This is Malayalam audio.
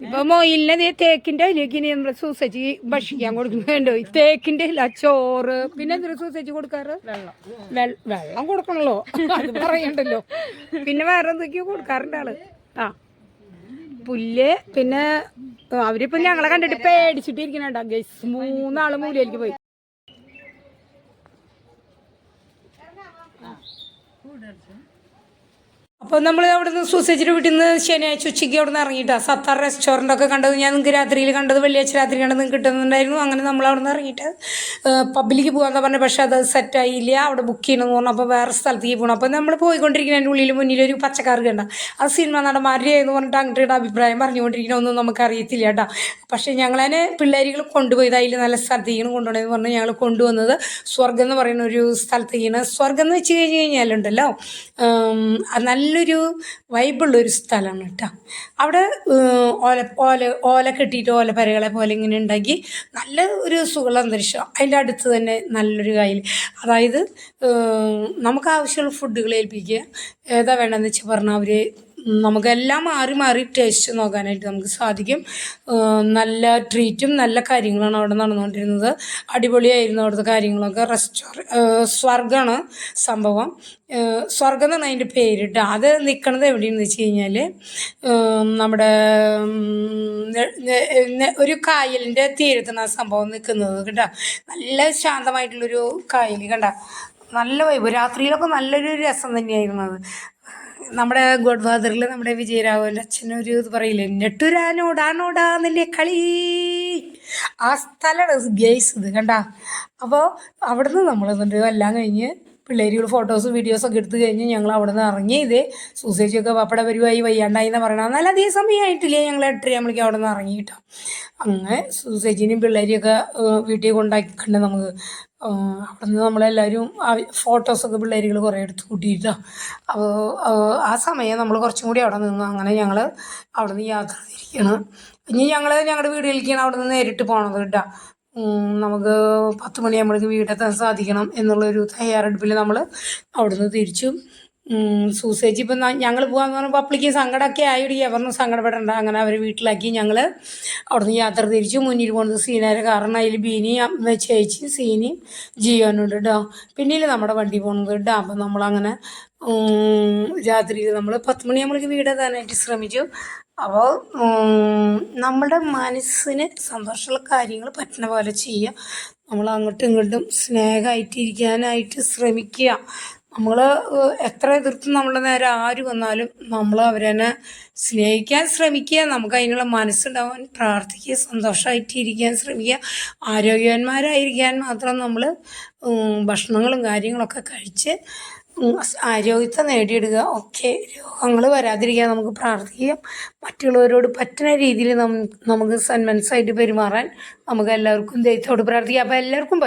ഇപ്പൊ മൊയിലിനെ തേക്കിന്റെ അതിലേക്ക് ഇനി നമ്മുടെ സൂസേജ് ഭക്ഷിക്കാൻ കൊടുക്കുന്നുണ്ടോ ഈ തേക്കിന്റെ ഇല്ല ചോറ്. പിന്നെ എന്തിനാ സൂസേജ് കൊടുക്കാറ്? വെള്ളം. കൊടുക്കണല്ലോ. അത് പറയണ്ടല്ലോ. പിന്നെ വേറെ എന്തൊക്കെയോ കൊടുക്കാറുണ്ട് ആൾ. ആ. പുല്ല് പിന്നെ അവരിപ്പം ഞങ്ങളെ കണ്ടിട്ട് പേടിച്ചിട്ടിരിക്കണേണ്ട? ഗൈസ് മൂന്നാൾ മൂലയിലേക്ക് പോയി. അപ്പോൾ നമ്മൾ അവിടെ നിന്ന് സൂസേജിന്റെ വീട്ടിൽ നിന്ന് ശനിയാഴ്ച ഉച്ചയ്ക്ക് അവിടെ നിന്ന് ഇറങ്ങിയിട്ടാ. സത്താർ റെസ്റ്റോറന്റ് ഒക്കെ കണ്ടത് ഞാൻ നിങ്ങൾക്ക് രാത്രിയിൽ കണ്ടത് വെള്ളിയാഴ്ച രാത്രി കണ്ടത് കിട്ടുന്നുണ്ടായിരുന്നു. അങ്ങനെ നമ്മൾ അവിടെ നിന്ന് ഇറങ്ങിയിട്ട് പബ്ലിക്ക് പോകാമെന്ന് പറഞ്ഞത് പക്ഷേ അത് സെറ്റ് ആയില്ല. അവിടെ ബുക്ക് ചെയ്യണമെന്ന് പറഞ്ഞു അപ്പോൾ വേറെ സ്ഥലത്തേക്ക് പോകണം അപ്പോൾ നമ്മൾ പോയിക്കൊണ്ടിരിക്കുന്നതിന്റെ ഉള്ളിൽ മുന്നിൽ ഒരു പച്ചക്കാർ കണ്ട. അത് സിനിമ നടന്മാരെ എന്ന് പറഞ്ഞിട്ട് അങ്ങോട്ട് അഭിപ്രായം പറഞ്ഞുകൊണ്ടിരിക്കണമൊന്നും നമുക്ക് അറിയത്തില്ല കേട്ടോ. പക്ഷേ ഞങ്ങളതിനെ പിള്ളേരികൾ കൊണ്ടുപോയത് അതിൽ നല്ല സ്ഥലത്തേക്കാണ് കൊണ്ടുപോകണമെന്ന് പറഞ്ഞ് ഞങ്ങൾ കൊണ്ടുവന്നത്. സ്വർഗം എന്ന് പറയുന്ന ഒരു സ്ഥലത്തേക്കാണ്. സ്വർഗം എന്ന് വെച്ച് കഴിഞ്ഞ് കഴിഞ്ഞാലുണ്ടല്ലോ അത് നല്ലൊരു വൈബുള്ളൊരു സ്ഥലമാണ് കേട്ടോ. അവിടെ ഓല ഓല ഓല കെട്ടിയിട്ട് ഓലപ്പരകളെ പോലെ ഇങ്ങനെ ഉണ്ടാക്കി നല്ല ഒരു സുഖമുള്ള അന്തരീക്ഷം. അതിന്റെ അടുത്ത് തന്നെ നല്ലൊരു കായൽ. അതായത് നമുക്ക് ആവശ്യമുള്ള ഫുഡുകൾ ഏൽപ്പിക്കുക ഏതാ വേണ്ടതെന്ന് വെച്ച് പറഞ്ഞാൽ അവർ നമുക്കെല്ലാം മാറി മാറി ടേസ്റ്റ് നോക്കാനായിട്ട് നമുക്ക് സാധിക്കും. നല്ല ട്രീറ്റും നല്ല കാര്യങ്ങളാണ് അവിടെ നടന്നുകൊണ്ടിരുന്നത്. അടിപൊളിയായിരുന്നു അവിടുത്തെ കാര്യങ്ങളൊക്കെ. റെസ്റ്റോറൻ സ്വർഗമാണ് സംഭവം. സ്വർഗം എന്നാണ് അതിന്റെ പേരിട്ട് അത് നിൽക്കണത് എവിടെയെന്ന് വെച്ച് കഴിഞ്ഞാൽ നമ്മുടെ ഒരു കായലിന്റെ തീരത്താണ് ആ സംഭവം നിൽക്കുന്നത് കേട്ടോ. നല്ല ശാന്തമായിട്ടുള്ളൊരു കായൽ കണ്ട. നല്ല വൈബ് രാത്രിയിലൊക്കെ നല്ലൊരു രസം തന്നെയായിരുന്നു അത്. നമ്മുടെ ഗോഡ് ഫാദറിൽ നമ്മുടെ വിജയരാഘവന്റെ അച്ഛനൊരു ഇത് പറയില്ലേ? നെട്ടുരാനോടാനോടാന്നില്ലേ കളി? ആ സ്ഥലമാണ് ഗേസ് ഇത് കണ്ട? അപ്പോൾ അവിടുന്ന് നമ്മൾ എല്ലാം കഴിഞ്ഞ് പിള്ളേരുകൾ ഫോട്ടോസും വീഡിയോസും ഒക്കെ എടുത്തു കഴിഞ്ഞ് ഞങ്ങൾ അവിടെ നിന്ന് ഇറങ്ങി. ഇതേ സൂസേജൊക്കെ പപ്പട പരിവായി വയ്യാണ്ടായി എന്ന് പറയണത്. എന്നാൽ അധികം സമയമായിട്ടില്ലേ ഞങ്ങൾ എട്ടര ആകുമ്പോഴേക്കും അവിടെ നിന്ന് ഇറങ്ങി കിട്ടാം. അങ്ങനെ സൂസേജിനെയും പിള്ളേരെയൊക്കെ വീട്ടിൽ കൊണ്ടാക്കിക്കണ്ട് നമുക്ക് അവിടെ നിന്ന് നമ്മളെല്ലാവരും ഫോട്ടോസൊക്കെ പിള്ളേരുകൾ കുറേ എടുത്ത് കൂട്ടിയിട്ടാ. അപ്പോൾ ആ സമയം നമ്മൾ കുറച്ചും കൂടി അവിടെ നിന്നു. അങ്ങനെ ഞങ്ങൾ അവിടെ നിന്ന് യാത്ര തിരിക്കണം. ഇനി ഞങ്ങൾ ഞങ്ങളുടെ വീടുകളിലേക്കാണ് അവിടെ നിന്ന് നേരിട്ട് പോകണത് കേട്ടോ. നമുക്ക് പത്ത് മണിയാകുമ്പോഴേക്ക് വീടെത്താൻ സാധിക്കണം എന്നുള്ളൊരു തയ്യാറെടുപ്പിൽ നമ്മൾ അവിടുന്ന് തിരിച്ചു. സൂസേജ് ഇപ്പം ഞങ്ങൾ പോകാന്ന് പറഞ്ഞപ്പോൾ അപ്പളിക്ക് സങ്കടമൊക്കെ ആയിടി. പറഞ്ഞു സങ്കടപ്പെടേണ്ട. അങ്ങനെ അവർ വീട്ടിലാക്കി ഞങ്ങൾ അവിടുന്ന് യാത്ര തിരിച്ചു മുന്നിൽ പോകുന്നത് സീനാര്. കാരണം അതിൽ ബീനി ചേച്ചി സീനി ജീവനുണ്ട് കേട്ടോ പിന്നീട് നമ്മുടെ വണ്ടി പോകുന്നത് കേട്ടോ അപ്പം നമ്മളങ്ങനെ രാത്രി നമ്മൾ പത്ത് മണിയാകുമ്പോഴേക്ക് വീടെത്താനായിട്ട് ശ്രമിച്ചു. അപ്പോൾ നമ്മുടെ മനസ്സിന് സന്തോഷമുള്ള കാര്യങ്ങൾ പറ്റുന്ന പോലെ ചെയ്യുക നമ്മൾ അങ്ങോട്ടും ഇങ്ങോട്ടും സ്നേഹമായിട്ടിരിക്കാനായിട്ട് ശ്രമിക്കുക. നമ്മൾ എത്ര എതിർത്ത് നമ്മുടെ നേരെ ആര് വന്നാലും നമ്മൾ അവരെന്നെ സ്നേഹിക്കാൻ ശ്രമിക്കുക നമുക്ക് അതിനുള്ള മനസ്സുണ്ടാവാൻ പ്രാർത്ഥിക്കുക സന്തോഷമായിട്ടിരിക്കാൻ ശ്രമിക്കുക ആരോഗ്യവാന്മാരായിരിക്കാൻ മാത്രം നമ്മൾ ഭക്ഷണങ്ങളും കാര്യങ്ങളൊക്കെ കഴിച്ച് ആരോഗ്യത്തെ നേടിയെടുക്കുക. ഒക്കെ രോഗങ്ങൾ വരാതിരിക്കാൻ നമുക്ക് പ്രാർത്ഥിക്കാം. മറ്റുള്ളവരോട് പറ്റുന്ന രീതിയിൽ നമുക്ക് സന്മനസ്സായിട്ട് പെരുമാറാൻ നമുക്ക് എല്ലാവർക്കും ദൈവത്തോട് പ്രാർത്ഥിക്കാം. അപ്പോൾ എല്ലാവർക്കും